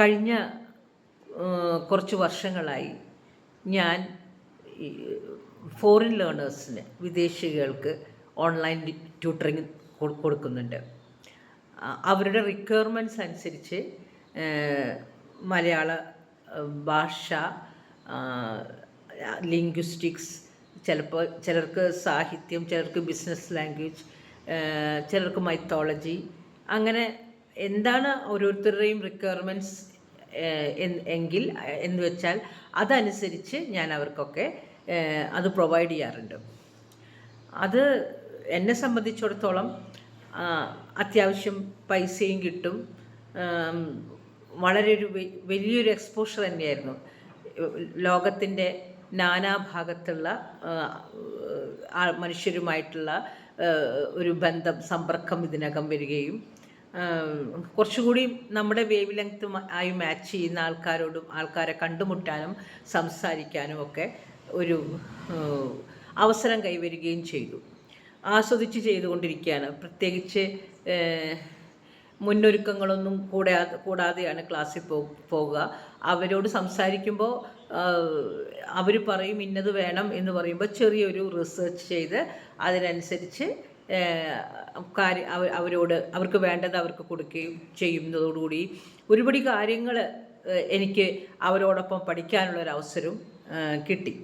കഴിഞ്ഞ കുറച്ച് വർഷങ്ങളായി ഞാൻ ഫോറിൻ ലേണേഴ്സിന് വിദേശികൾക്ക് ഓൺലൈൻ ട്യൂട്ടറിങ് കൊടുക്കുന്നുണ്ട്. അവരുടെ റിക്വയർമെന്റ്സ് അനുസരിച്ച് മലയാള ഭാഷ ലിംഗ്വിസ്റ്റിക്സ് ചിലപ്പോൾ ചിലർക്ക് സാഹിത്യം ചിലർക്ക് ബിസിനസ് ലാംഗ്വേജ് ചിലർക്ക് മൈത്തോളജി അങ്ങനെ എന്താണ് ഓരോരുത്തരുടെയും റിക്വയർമെന്റ്സ് എങ്കിൽ എന്ന് വെച്ചാൽ അതനുസരിച്ച് ഞാൻ അവർക്കൊക്കെ അത് പ്രൊവൈഡ് ചെയ്യാറുണ്ട്. അത് എന്നെ സംബന്ധിച്ചിടത്തോളം അത്യാവശ്യം പൈസയും കിട്ടും. വളരെ ഒരു വലിയൊരു എക്സ്പോഷർ തന്നെയായിരുന്നു. ലോകത്തിന്റെ നാനാഭാഗത്തുള്ള മനുഷ്യരുമായിട്ടുള്ള ഒരു ബന്ധം സമ്പർക്കം ഇതിനകം വരികയും കുറച്ചുകൂടി നമ്മുടെ വേവ് ലെങ്ത് ആയി മാച്ച് ചെയ്യുന്ന ആൾക്കാരോടും ആൾക്കാരെ കണ്ടുമുട്ടാനും സംസാരിക്കാനും ഒക്കെ ഒരു അവസരം കൈവരികയും ചെയ്തു. ആസ്വദിച്ച് ചെയ്തുകൊണ്ടിരിക്കുകയാണ്. പ്രത്യേകിച്ച് മുന്നൊരുക്കങ്ങളൊന്നും കൂടാതെ കൂടാതെയാണ് ക്ലാസ്സിൽ പോ പോകുക അവരോട് സംസാരിക്കുമ്പോൾ അവർ പറയും ഇന്നത് വേണം എന്ന് പറയുമ്പോൾ ചെറിയൊരു റിസർച്ച് ചെയ്ത് അതിനനുസരിച്ച് കാര്യ അവ- അവരോട് അവർക്ക് വേണ്ടത് അവർക്ക് കൊടുക്കുകയും ചെയ്യുന്നതോടുകൂടി ഒരുപടി കാര്യങ്ങൾ എനിക്ക് അവരോടൊപ്പം പഠിക്കാനുള്ളൊരു അവസരവും ഏഹ്, കിട്ടി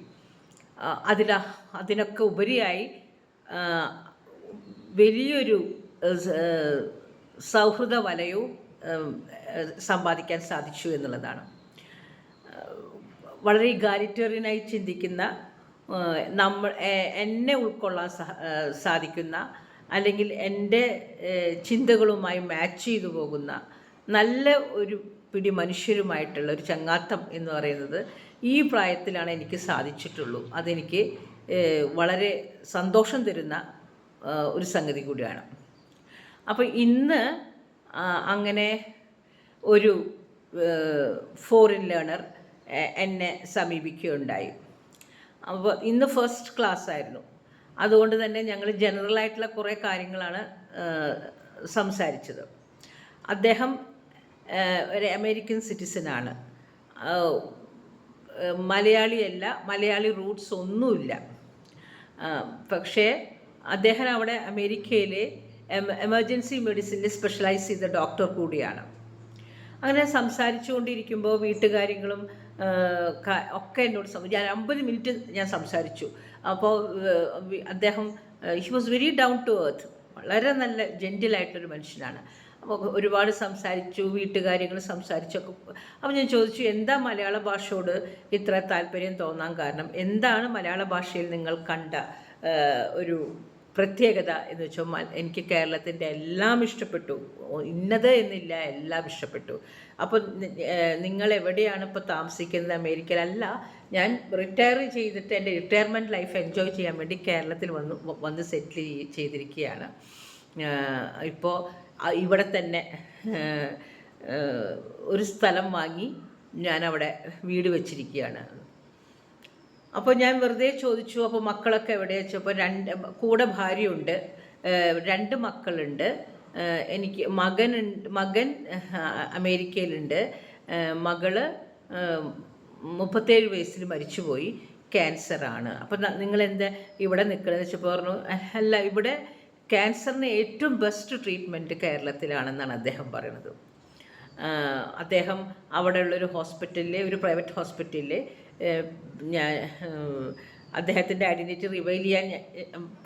അതിൽ അതിനൊക്കെ ഉപരിയായി വലിയൊരു സൗഹൃദ വലയവും സമ്പാദിക്കാൻ സാധിച്ചു എന്നുള്ളതാണ്. വളരെ ഇഗാലിറ്റേറിയനായി ചിന്തിക്കുന്ന നമ്മൾ എന്നെ ഉൾക്കൊള്ളാൻ സാധിക്കുന്ന അല്ലെങ്കിൽ എന്റെ ചിന്തകളുമായി മാച്ച് ചെയ്തു പോകുന്ന നല്ല ഒരു പിടി മനുഷ്യരുമായിട്ടുള്ള ഒരു ചങ്ങാത്തം എന്ന് പറയുന്നത് ഈ പ്രായത്തിലാണ് എനിക്ക് സാധിച്ചിട്ടുള്ളൂ. അതെനിക്ക് വളരെ സന്തോഷം തരുന്ന ഒരു സംഗതി കൂടിയാണ്. അപ്പോൾ ഇന്ന് അങ്ങനെ ഒരു ഫോറിൻ ലേണർ എന്നെ സമീപിക്കുകയുണ്ടായി. അപ്പോൾ ഇന്ന് ഫസ്റ്റ് ക്ലാസ് ആയിരുന്നു. അതുകൊണ്ട് തന്നെ ഞങ്ങൾ ജനറൽ ആയിട്ടുള്ള കുറേ കാര്യങ്ങളാണ് സംസാരിച്ചത്. അദ്ദേഹം ഒരു അമേരിക്കൻ സിറ്റിസനാണ് മലയാളിയല്ല മലയാളി റൂട്ട്സ് ഒന്നുമില്ല. പക്ഷേ അദ്ദേഹം അവിടെ അമേരിക്കയിലെ എമർജൻസി മെഡിസിനിൽ സ്പെഷ്യലൈസ് ചെയ്ത ഡോക്ടർ കൂടിയാണ്. അങ്ങനെ സംസാരിച്ചുകൊണ്ടിരിക്കുമ്പോൾ വീട്ടുകാര്യങ്ങളും ഒക്കെ എന്നോട് ഞാൻ അമ്പത് മിനിറ്റ് ഞാൻ സംസാരിച്ചു. അപ്പോൾ അദ്ദേഹം he was very down to earth വളരെ നല്ല ജെന്റിലായിട്ടൊരു മനുഷ്യനാണ്. അപ്പോൾ ഒരുപാട് സംസാരിച്ചു വീട്ടുകാര്യങ്ങൾ സംസാരിച്ചൊക്കെ അപ്പോൾ ഞാൻ ചോദിച്ചു എന്താ മലയാള ഭാഷയോട് ഇത്ര താല്പര്യം തോന്നാൻ കാരണം? എന്താണ് മലയാള ഭാഷയിൽ നിങ്ങൾ കണ്ട ഒരു പ്രത്യേകത എന്ന് വെച്ചാൽ എനിക്ക് കേരളത്തിന്റെ എല്ലാം ഇഷ്ടപ്പെട്ടു. ഇന്നത് എന്നില്ല എല്ലാം ഇഷ്ടപ്പെട്ടു. അപ്പോൾ നിങ്ങൾ എവിടെയാണ് ഇപ്പോൾ താമസിക്കുന്നത്? അമേരിക്കയിലല്ല. ഞാൻ റിട്ടയർ ചെയ്തിട്ട് എന്റെ റിട്ടയർമെന്റ് ലൈഫ് എൻജോയ് ചെയ്യാൻ വേണ്ടി കേരളത്തിൽ വന്ന് വന്ന് സെറ്റിൽ ചെയ്തിരിക്കുകയാണ്. ഇപ്പോൾ ഇവിടെ തന്നെ ഒരു സ്ഥലം വാങ്ങി അവിടെ വീട് വെച്ചിരിക്കുകയാണ്. അപ്പോൾ ഞാൻ വെറുതെ ചോദിച്ചു അപ്പോൾ മക്കളൊക്കെ എവിടെ വെച്ചപ്പോൾ രണ്ട് കൂടെ ഭാര്യയുണ്ട് രണ്ട് മക്കളുണ്ട് എനിക്ക് മകൻ മകൻ അമേരിക്കയിലുണ്ട് മകൾ മുപ്പത്തേഴ് വയസ്സിൽ മരിച്ചുപോയി ക്യാൻസറാണ്. അപ്പോൾ നിങ്ങൾ എന്താ ഇവിടെ നിൽക്കുന്നത്? വെച്ചപ്പോൾ പറഞ്ഞു അല്ല ഇവിടെ ക്യാൻസറിന് ഏറ്റവും ബെസ്റ്റ് ട്രീറ്റ്മെന്റ് കേരളത്തിലാണെന്നാണ് അദ്ദേഹം പറയുന്നത് അദ്ദേഹം അവിടെയുള്ളൊരു ഹോസ്പിറ്റലിലെ ഒരു പ്രൈവറ്റ് ഹോസ്പിറ്റലിലെ ഞാൻ അദ്ദേഹത്തിന്റെ ഐഡന്റിറ്റി റിവൈൽ ചെയ്യാൻ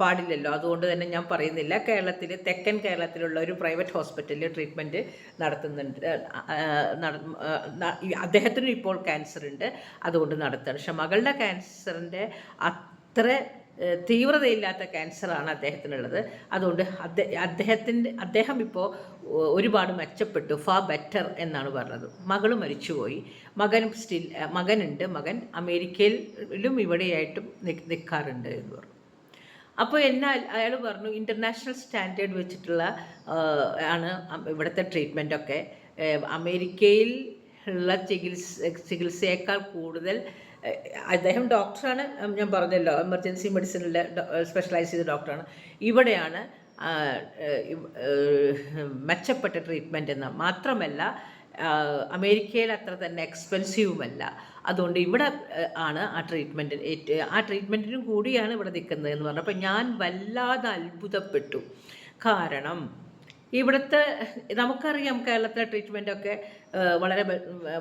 പാടില്ലല്ലോ. അതുകൊണ്ട് തന്നെ ഞാൻ പറയുന്നില്ല. കേരളത്തിൽ തെക്കൻ കേരളത്തിലുള്ള ഒരു പ്രൈവറ്റ് ഹോസ്പിറ്റലിൽ ട്രീറ്റ്മെന്റ് നടത്തുന്നുണ്ട്. അദ്ദേഹത്തിനും ഇപ്പോൾ ക്യാൻസർ ഉണ്ട് അതുകൊണ്ട് നടത്തുകയാണ് പക്ഷെ മകളുടെ ക്യാൻസറിന്റെ അത്ര തീവ്രതയില്ലാത്ത ക്യാൻസറാണ് അദ്ദേഹത്തിനുള്ളത്. അതുകൊണ്ട് അദ്ദേഹ അദ്ദേഹത്തിന്റെ അദ്ദേഹം ഇപ്പോൾ ഒരുപാട് മെച്ചപ്പെട്ടു. ഫാ ബെറ്റർ എന്നാണ് പറഞ്ഞത്. മകൾ മരിച്ചുപോയി. മകൻ സ്റ്റിൽ മകനുണ്ട്. മകൻ അമേരിക്കയിലും ഇവിടെയായിട്ടും നിൽക്കാറുണ്ട് എന്ന് പറഞ്ഞു. അപ്പോൾ എന്നാൽ അയാൾ പറഞ്ഞു ഇന്റർനാഷണൽ സ്റ്റാൻഡേർഡ് വെച്ചിട്ടുള്ള ആണ് ഇവിടുത്തെ ട്രീറ്റ്മെന്റൊക്കെ. അമേരിക്കയിൽ ഉള്ള ചികിത്സ ചികിത്സയേക്കാൾ കൂടുതൽ അദ്ദേഹം ഡോക്ടറാണ് ഞാൻ പറഞ്ഞല്ലോ എമർജൻസി മെഡിസിനിലെ സ്പെഷ്യലൈസ് ചെയ്ത ഡോക്ടറാണ്. ഇവിടെയാണ് മെച്ചപ്പെട്ട ട്രീറ്റ്മെന്റ് എന്ന്. മാത്രമല്ല അമേരിക്കയിൽ അത്ര തന്നെ എക്സ്പെൻസീവുമല്ല അതുകൊണ്ട് ഇവിടെ ആണ് ആ ട്രീറ്റ്മെന്റ് ആ ട്രീറ്റ്മെന്റിനും കൂടിയാണ് ഇവിടെ നിൽക്കുന്നത് എന്ന് പറഞ്ഞപ്പോൾ ഞാൻ വല്ലാതെ അത്ഭുതപ്പെട്ടു. കാരണം ഇവിടുത്തെ നമുക്കറിയാം കേരളത്തിലെ ട്രീറ്റ്മെന്റൊക്കെ വളരെ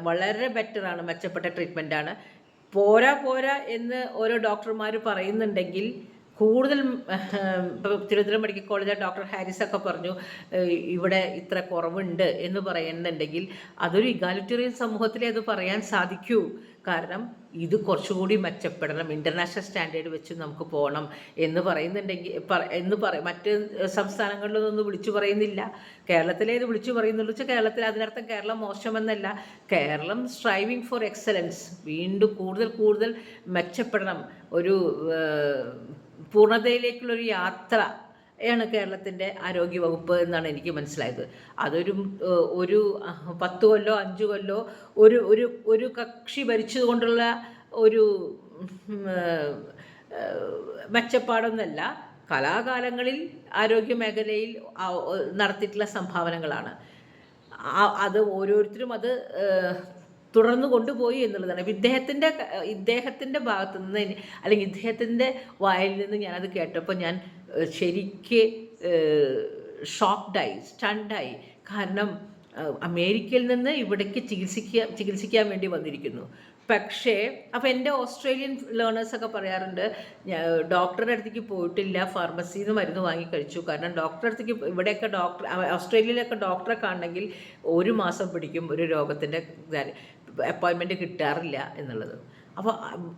വളരെ ബെറ്ററാണ് മെച്ചപ്പെട്ട ട്രീറ്റ്മെന്റാണ് പോരാ പോരാ എന്ന് ഓരോ ഡോക്ടർമാർ പറയുന്നുണ്ടെങ്കിൽ കൂടുതൽ ഇപ്പോൾ തിരുവനന്തപുരം മെഡിക്കൽ കോളേജിലെ ഡോക്ടർ ഹാരിസ് ഒക്കെ പറഞ്ഞു ഇവിടെ ഇത്ര കുറവുണ്ട് എന്ന് പറയുന്നുണ്ടെങ്കിൽ അതൊരു ഇഗാലിറ്റേറിയൻ സമൂഹത്തിലേ അത് പറയാൻ സാധിക്കൂ. കാരണം ഇത് കുറച്ചുകൂടി മെച്ചപ്പെടണം. ഇന്റർനാഷണൽ സ്റ്റാൻഡേർഡ് വെച്ച് നമുക്ക് പോകണം എന്ന് പറയുന്നുണ്ടെങ്കിൽ എന്ന് പറ മറ്റ് സംസ്ഥാനങ്ങളിലൊന്നും വിളിച്ചു പറയുന്നില്ല. കേരളത്തിലെ ഇത് വിളിച്ചു പറയുന്നുള്ളൂ. വെച്ചാൽ കേരളത്തിൽ അതിനർത്ഥം കേരളം മോശമെന്നല്ല. കേരളം സ്ട്രൈവിങ് ഫോർ എക്സലൻസ് വീണ്ടും കൂടുതൽ കൂടുതൽ മെച്ചപ്പെടണം. ഒരു പൂർണതയിലേക്കുള്ളൊരു യാത്ര ആണ് കേരളത്തിന്റെ ആരോഗ്യ വകുപ്പ് എന്നാണ് എനിക്ക് മനസ്സിലായത്. അതൊരു ഒരു പത്ത് കൊല്ലോ അഞ്ച് കൊല്ലോ ഒരു ഒരു ഒരു കക്ഷി ഭരിച്ചതുകൊണ്ടുള്ള ഒരു മെച്ചപ്പാടൊന്നല്ല. കലാകാലങ്ങളിൽ ആരോഗ്യ മേഖലയിൽ നടത്തിയിട്ടുള്ള സംഭാവനകളാണ്. അത് ഓരോരുത്തരും അത് തുടർന്നു കൊണ്ടുപോയി എന്നുള്ളതാണ്. ഇദ്ദേഹത്തിന്റെ ഇദ്ദേഹത്തിന്റെ ഭാഗത്തു നിന്ന് അല്ലെങ്കിൽ ഇദ്ദേഹത്തിന്റെ വായിൽ നിന്ന് ഞാനത് കേട്ടപ്പോൾ ഞാൻ ശരിക്ക് ഷോക്ക്ഡായി സ്റ്റണ്ടായി കാരണം അമേരിക്കയിൽ നിന്ന് ഇവിടേക്ക് ചികിത്സിക്കുക ചികിത്സിക്കാൻ വേണ്ടി വന്നിരിക്കുന്നു. പക്ഷേ അപ്പോൾ എന്റെ ഓസ്ട്രേലിയൻ ലേണേഴ്സൊക്കെ പറയാറുണ്ട് ഡോക്ടറുടെ അടുത്തേക്ക് പോയിട്ടില്ല ഫാർമസിയിൽ നിന്ന് മരുന്ന് വാങ്ങി കഴിച്ചു. കാരണം ഡോക്ടറെ അടുത്തേക്ക് ഇവിടെയൊക്കെ ഡോക്ടർ ഓസ്ട്രേലിയയിലൊക്കെ ഡോക്ടറെ കാണണമെങ്കിൽ ഒരു മാസം പിടിക്കും ഒരു രോഗത്തിന്റെ അപ്പോയിൻമെന്റ് കിട്ടാറില്ല എന്നുള്ളത്. അപ്പോൾ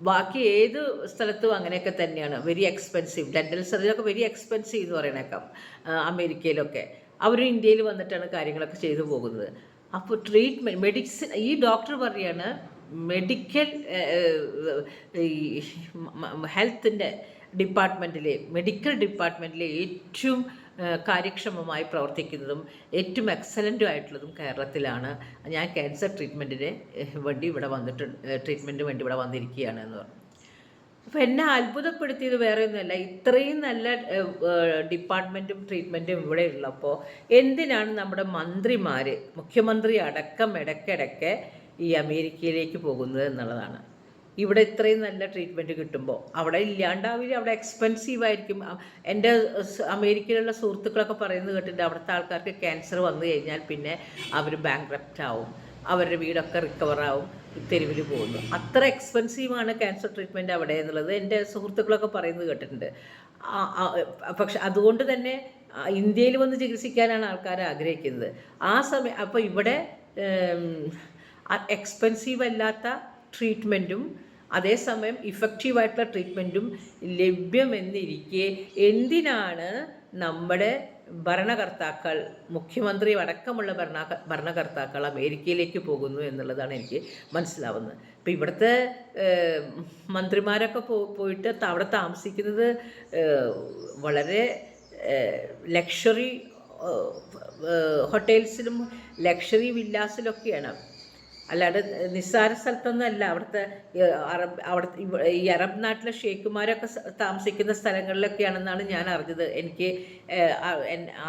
ബാക്കി ഏത് സ്ഥലത്തും അങ്ങനെയൊക്കെ തന്നെയാണ്. വെരി എക്സ്പെൻസീവ് ഡെന്റൽ സർജറിയൊക്കെ വെരി എക്സ്പെൻസീവ് എന്ന് പറയണേക്കാം. അമേരിക്കയിലൊക്കെ. അവർ ഇന്ത്യയിൽ വന്നിട്ടാണ് കാര്യങ്ങളൊക്കെ ചെയ്തു പോകുന്നത്. അപ്പോൾ ട്രീറ്റ്മെന്റ് മെഡിസിൻ ഈ ഡോക്ടർ പറയാണ് മെഡിക്കൽ ഹെൽത്തിന്റെ ഡിപ്പാർട്ട്മെന്റിലെ മെഡിക്കൽ ഡിപ്പാർട്ട്മെന്റിലെ ഏറ്റവും കാര്യക്ഷമമായി പ്രവർത്തിക്കുന്നതും ഏറ്റവും എക്സലന്റും ആയിട്ടുള്ളതും കേരളത്തിലാണ്. ഞാൻ ക്യാൻസർ ട്രീറ്റ്മെന്റിന് വേണ്ടി ഇവിടെ വന്നിട്ടുണ്ട് ട്രീറ്റ്മെന്റിന് വേണ്ടി ഇവിടെ വന്നിരിക്കുകയാണ് എന്ന് പറഞ്ഞു. അപ്പോൾ എന്നെ അത്ഭുതപ്പെടുത്തിയത് വേറെ ഒന്നുമല്ല. ഇത്രയും നല്ല ഡിപ്പാർട്ട്മെന്റും ട്രീറ്റ്മെന്റും ഇവിടെ ഉള്ളപ്പോൾ എന്തിനാണ് നമ്മുടെ മന്ത്രിമാർ മുഖ്യമന്ത്രി അടക്കം ഇടയ്ക്കിടയ്ക്ക് ഈ അമേരിക്കയിലേക്ക് പോകുന്നത് എന്നുള്ളതാണ്. ഇവിടെ ഇത്രയും നല്ല ട്രീറ്റ്മെന്റ് കിട്ടുമ്പോൾ അവിടെ ഇല്ലാണ്ടാവില്ല അവിടെ എക്സ്പെൻസീവ് ആയിരിക്കും. എന്റെ അമേരിക്കയിലുള്ള സുഹൃത്തുക്കളൊക്കെ പറയുന്നത് കേട്ടിട്ട് അവിടുത്തെ ആൾക്കാർക്ക് ക്യാൻസർ വന്നു കഴിഞ്ഞാൽ പിന്നെ അവർ ബാങ്ക്രപ്റ്റ് ആവും. അവരുടെ വീടൊക്കെ റിക്കവർ ആവും തെരുവിൽ പോകുന്നു. അത്ര എക്സ്പെൻസീവാണ് ക്യാൻസർ ട്രീറ്റ്മെന്റ് അവിടെ എന്നുള്ളത്. എന്റെ സുഹൃത്തുക്കളൊക്കെ പറയുന്നത് കേട്ടിട്ടുണ്ട്. പക്ഷെ അതുകൊണ്ട് തന്നെ ഇന്ത്യയിൽ വന്ന് ചികിത്സിക്കാനാണ് ആൾക്കാർ ആഗ്രഹിക്കുന്നത്. ആ സമയം അപ്പോൾ ഇവിടെ എക്സ്പെൻസീവ് അല്ലാത്ത ട്രീറ്റ്മെന്റും അതേസമയം ഇഫക്റ്റീവായിട്ടുള്ള ട്രീറ്റ്മെന്റും ലഭ്യമെന്നിരിക്കെ എന്തിനാണ് നമ്മുടെ ഭരണകർത്താക്കൾ മുഖ്യമന്ത്രി അടക്കമുള്ള ഭരണ ഭരണകർത്താക്കൾ അമേരിക്കയിലേക്ക് പോകുന്നു എന്നുള്ളതാണ് എനിക്ക് മനസ്സിലാവുന്നത്. ഇപ്പം ഇവിടുത്തെ മന്ത്രിമാരൊക്കെ പോ പോയിട്ട് അവിടെ താമസിക്കുന്നത് വളരെ ലക്ഷറി ഹോട്ടൽസിലും ലക്ഷറി വില്ലാസിലൊക്കെയാണ് അല്ലാണ്ട് നിസ്സാര സ്ഥലത്തൊന്നുമല്ല. അവിടുത്തെ അറബ് അവിടെ ഈ അറബ് നാട്ടിലെ ഷെയ്ഖുമാരൊക്കെ താമസിക്കുന്ന സ്ഥലങ്ങളിലൊക്കെയാണെന്നാണ് ഞാൻ അറിഞ്ഞത്. എനിക്ക്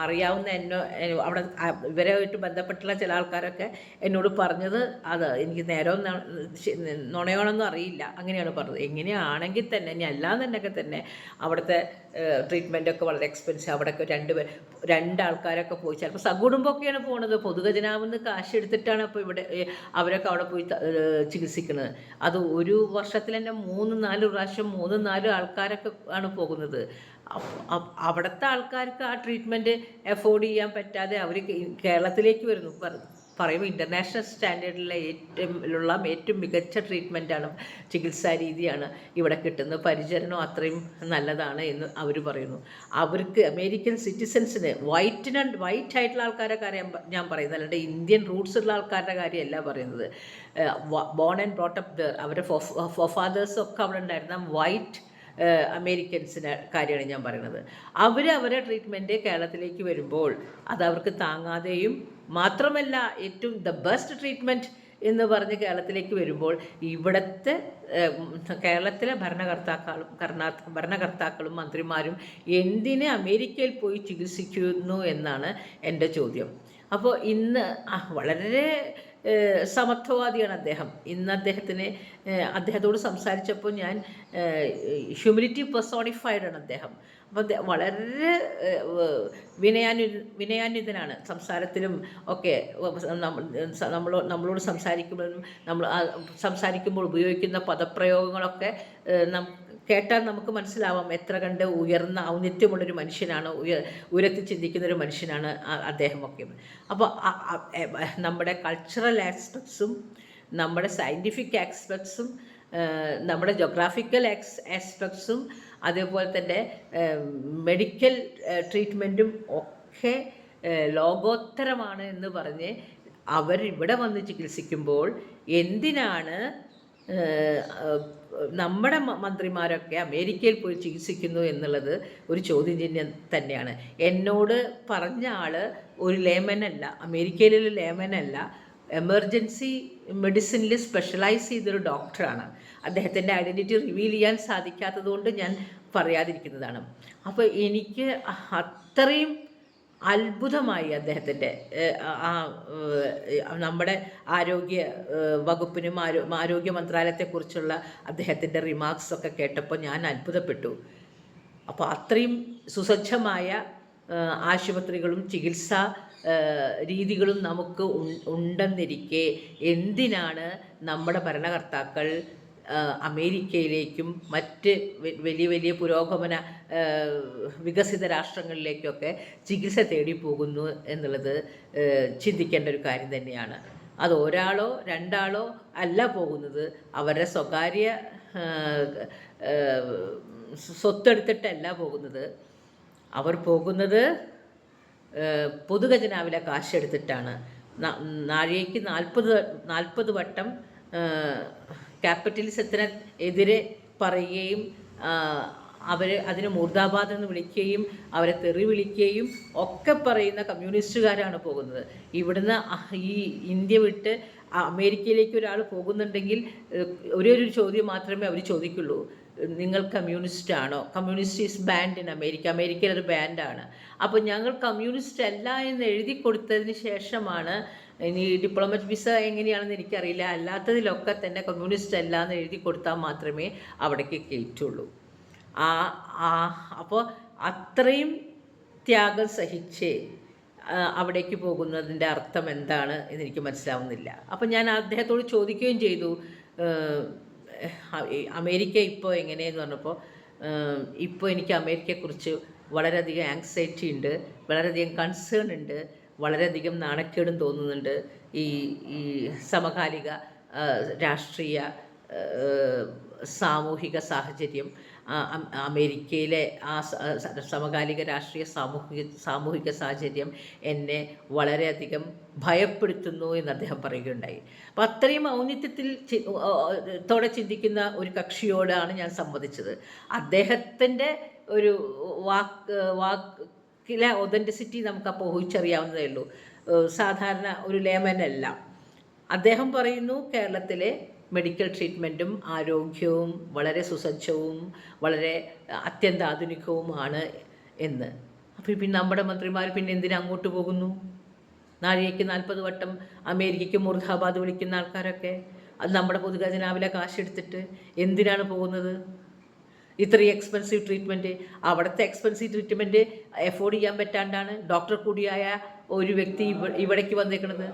അറിയാവുന്ന എന്നോ അവിടെ ഇവരുമായിട്ട് ബന്ധപ്പെട്ടുള്ള ചില ആൾക്കാരൊക്കെ എന്നോട് പറഞ്ഞത് അത് എനിക്ക് നേരോ നുണയോണൊന്നും അറിയില്ല. അങ്ങനെയാണ് പറഞ്ഞത്. എങ്ങനെയാണെങ്കിൽ തന്നെ ഇനി അല്ലാന്നുണ്ടെങ്കിൽ തന്നെ അവിടുത്തെ ട്രീറ്റ്മെന്റ് ഒക്കെ വളരെ എക്സ്പെൻസീവ്. അവിടെയൊക്കെ രണ്ട് രണ്ട് രണ്ടാൾക്കാരൊക്കെ പോയി. ചിലപ്പോൾ സകുടുംബമൊക്കെയാണ് പോണത്. പൊതുഖജനാവിന്ന് കാശ് എടുത്തിട്ടാണ് അപ്പോൾ ഇവിടെ അവരൊക്കെ അവിടെ പോയി ചികിത്സിക്കുന്നത്. അത് ഒരു വർഷത്തിൽ തന്നെ മൂന്ന് നാല് പ്രാവശ്യം മൂന്ന് നാല് ആൾക്കാരൊക്കെ ആണ് പോകുന്നത്. അവിടുത്തെ ആൾക്കാർക്ക് ആ ട്രീറ്റ്മെന്റ് എഫോർഡ് ചെയ്യാൻ പറ്റാതെ അവർ കേരളത്തിലേക്ക് വരുന്നു. പറയുമ്പോൾ ഇന്റർനാഷണൽ സ്റ്റാൻഡേർഡിലെ ഏറ്റവും ഏറ്റവും മികച്ച ട്രീറ്റ്മെന്റാണ് ചികിത്സാ രീതിയാണ് ഇവിടെ കിട്ടുന്നത്. പരിചരണം അത്രയും നല്ലതാണ് എന്ന് അവർ പറയുന്നു. അവർക്ക് അമേരിക്കൻ സിറ്റിസൻസിന് വൈറ്റിന് വൈറ്റ് ആയിട്ടുള്ള ആൾക്കാരെ കാര്യം ഞാൻ പറയുന്നത് അല്ലാണ്ട് ഇന്ത്യൻ റൂട്ട്സ് ഉള്ള ആൾക്കാരുടെ കാര്യമല്ല പറയുന്നത്. ബോൺ ആൻഡ് ബ്രോട്ടപ്പ് ദർ അവരുടെ ഫൊഫാദേഴ്സൊക്കെ അവിടെ ഉണ്ടായിരുന്ന വൈറ്റ് അമേരിക്കൻസിന്റെ കാര്യമാണ് ഞാൻ പറയുന്നത് അവർ അവരെ ട്രീറ്റ്മെന്റ് കേരളത്തിലേക്ക് വരുമ്പോൾ അത് അവർക്ക് താങ്ങാതെയും മാത്രമല്ല ഏറ്റവും ദ ബെസ്റ്റ് ട്രീറ്റ്മെന്റ് എന്ന് പറഞ്ഞ് കേരളത്തിലേക്ക് വരുമ്പോൾ ഇവിടുത്തെ കേരളത്തിലെ ഭരണകർത്താക്കളും കർണാ ഭരണകർത്താക്കളും മന്ത്രിമാരും എന്തിനെ അമേരിക്കയിൽ പോയി ചികിത്സിക്കുന്നു എന്നാണ് എന്റെ ചോദ്യം. അപ്പോൾ ഇന്ന് വളരെ സമത്വവാദിയാണ് അദ്ദേഹം. ഇന്ന് അദ്ദേഹത്തിനെ അദ്ദേഹത്തോട് സംസാരിച്ചപ്പോൾ ഞാൻ ഹ്യൂമിലിറ്റി പെർസോണിഫൈഡ് ആണ് അദ്ദേഹം. അപ്പം വളരെ വിനയാനു വിനയാന്വി വിനയാന്വിതനാണ് സംസാരത്തിലും ഒക്കെ. നമ്മ- നമ്മളോ നമ്മളോട് സംസാരിക്കുമ്പോഴും നമ്മൾ സംസാരിക്കുമ്പോൾ ഉപയോഗിക്കുന്ന പദപ്രയോഗങ്ങളൊക്കെ കേട്ടാൽ നമുക്ക് മനസ്സിലാവാം എത്ര കണ്ട് ഉയർന്ന ഔന്നിത്യമുള്ളൊരു മനുഷ്യനാണ് ഉയർ ഉയരത്തിൽ ചിന്തിക്കുന്ന ഒരു മനുഷ്യനാണ് അദ്ദേഹം അദ്ദേഹമൊക്കെ അപ്പോൾ നമ്മുടെ കൾച്ചറൽ ആസ്പെക്ട്സും നമ്മുടെ സയന്റിഫിക് ആസ്പെക്ട്സും നമ്മുടെ ജോഗ്രാഫിക്കൽ ആക്സ് ആസ്പെക്ട്സും അതേപോലെ തന്നെ മെഡിക്കൽ ട്രീറ്റ്മെന്റും ഒക്കെ ലോകോത്തരമാണ് എന്ന് പറഞ്ഞ് അവരിവിടെ വന്ന് ചികിത്സിക്കുമ്പോൾ എന്തിനാണ് നമ്മുടെ മന്ത്രിമാരൊക്കെ അമേരിക്കയിൽ പോയി ചികിത്സിക്കുന്നു എന്നുള്ളത് ഒരു ചോദ്യം ചിഹ്നം തന്നെയാണ്. എന്നോട് പറഞ്ഞ ആൾ ഒരു ലേമനല്ല അമേരിക്കയിലൊരു ലേമനല്ല എമർജൻസി മെഡിസിനിൽ സ്പെഷ്യലൈസ് ചെയ്തൊരു ഡോക്ടറാണ്. അദ്ദേഹത്തിന്റെ ഐഡന്റിറ്റി റിവീൽ ചെയ്യാൻ സാധിക്കാത്തതുകൊണ്ട് ഞാൻ പറയാതിരിക്കുന്നതാണ്. അപ്പോൾ എനിക്ക് അത്രയും അത്ഭുതമായി അദ്ദേഹത്തിന്റെ ആ നമ്മുടെ ആരോഗ്യ വകുപ്പിനും ആരോ ആരോഗ്യ മന്ത്രാലയത്തെക്കുറിച്ചുള്ള അദ്ദേഹത്തിന്റെ റിമാർക്സ് ഒക്കെ കേട്ടപ്പോൾ ഞാൻ അത്ഭുതപ്പെട്ടു. അപ്പോൾ അത്രയും സുസജ്ജമായ ആശുപത്രികളും ചികിത്സാ രീതികളും നമുക്ക് ഉണ്ടെന്നിരിക്കെ എന്തിനാണ് നമ്മുടെ ഭരണകർത്താക്കൾ അമേരിക്കയിലേക്കും മറ്റ് വലിയ വലിയ പുരോഗമന വികസിത രാഷ്ട്രങ്ങളിലേക്കൊക്കെ ചികിത്സ തേടി പോകുന്നു എന്നുള്ളത് ചിന്തിക്കേണ്ട ഒരു കാര്യം തന്നെയാണ്. അത് ഒരാളോ രണ്ടാളോ അല്ല പോകുന്നത് അവരുടെ സ്വകാര്യ സ്വത്തെടുത്തിട്ടല്ല പോകുന്നത്. അവർ പോകുന്നത് പൊതുഖജനാവിലെ കാശെടുത്തിട്ടാണ്. നാഴികയ്ക്ക് നാൽപ്പത് നാൽപ്പത് വട്ടം ക്യാപിറ്റലിസത്തിന് എതിരെ പറയുകയും അവർ അതിന് മൂർദാബാദ് എന്ന് വിളിക്കുകയും അവരെ തെറി വിളിക്കുകയും ഒക്കെ പറയുന്ന കമ്മ്യൂണിസ്റ്റുകാരാണ് പോകുന്നത്. ഇവിടുന്ന് ഈ ഇന്ത്യ വിട്ട് അമേരിക്കയിലേക്ക് ഒരാൾ പോകുന്നുണ്ടെങ്കിൽ ഒരേ ഒരു ചോദ്യം മാത്രമേ അവർ ചോദിക്കുള്ളൂ. നിങ്ങൾ കമ്മ്യൂണിസ്റ്റ് ആണോ? Communist is banned in America അമേരിക്കയിൽ ഒരു ബാൻഡാണ് അപ്പോൾ ഞങ്ങൾ കമ്മ്യൂണിസ്റ്റ് അല്ല എന്ന് എഴുതി കൊടുത്തതിന് ശേഷമാണ് ഇനി ഡിപ്ലോമറ്റ് വിസ എങ്ങനെയാണെന്ന് എനിക്കറിയില്ല. അല്ലാത്തതിലൊക്കെ തന്നെ കമ്മ്യൂണിസ്റ്റ് അല്ല എന്ന് എഴുതി കൊടുത്താൽ മാത്രമേ അവിടേക്ക് കയറ്റുള്ളൂ ആ ആ അപ്പോൾ അത്രയും ത്യാഗം സഹിച്ച് അവിടേക്ക് പോകുന്നതിന്റെ അർത്ഥം എന്താണ് എന്ന് എനിക്ക് മനസ്സിലാവുന്നില്ല. അപ്പം ഞാൻ അദ്ദേഹത്തോട് ചോദിക്കുകയും ചെയ്തു അമേരിക്ക ഇപ്പോൾ എങ്ങനെയെന്ന് പറഞ്ഞപ്പോൾ ഇപ്പോൾ എനിക്ക് അമേരിക്കയെക്കുറിച്ച് വളരെയധികം ആങ്സൈറ്റി ഉണ്ട് വളരെയധികം കൺസേൺ ഉണ്ട് വളരെയധികം നാണക്കേടും തോന്നുന്നുണ്ട്. ഈ ഈ സമകാലിക രാഷ്ട്രീയ സാമൂഹിക സാഹചര്യം അമേരിക്കയിലെ ആ സമകാലിക രാഷ്ട്രീയ സാമൂഹിക സാമൂഹിക സാഹചര്യം എന്നെ വളരെയധികം ഭയപ്പെടുത്തുന്നു എന്ന് അദ്ദേഹം പറയുകയുണ്ടായി. അപ്പം അത്രയും ഔന്നിത്യത്തിൽ ത്തോടെ ചിന്തിക്കുന്ന ഒരു കക്ഷിയോടാണ് ഞാൻ സംവദിച്ചത്. അദ്ദേഹത്തിന്റെ ഒരു വാക്ക് വാക്കിലെ ഒതന്റിസിറ്റി നമുക്ക് അപ്പോൾ ഊഹിച്ചറിയാവുന്നതേ ഉള്ളൂ സാധാരണ ഒരു ലേമനല്ല. അദ്ദേഹം പറയുന്നു കേരളത്തിലെ മെഡിക്കൽ ട്രീറ്റ്മെന്റും ആരോഗ്യവും വളരെ സുസജ്ജവും വളരെ അത്യന്താധുനികവുമാണ് എന്ന്. അപ്പോൾ പിന്നെ നമ്മുടെ മന്ത്രിമാർ പിന്നെ എന്തിനാ അങ്ങോട്ട് പോകുന്നു? നാഴികയ്ക്ക് നാൽപ്പത് വട്ടം അമേരിക്കയ്ക്ക് മുർദാബാദ് വിളിക്കുന്ന ആൾക്കാരൊക്കെ അത് നമ്മുടെ പൊതുഖജനാവിലെ കാശെടുത്തിട്ട് എന്തിനാണ് പോകുന്നത്? ഇത്രയും എക്സ്പെൻസീവ് ട്രീറ്റ്മെന്റ് അവിടുത്തെ എക്സ്പെൻസീവ് ട്രീറ്റ്മെന്റ് എഫോർഡ് ചെയ്യാൻ പറ്റാണ്ടാണ് ഡോക്ടർ കൂടിയായ ഒരു വ്യക്തി ഇവ ഇവിടേക്ക് വന്നേക്കുന്നത്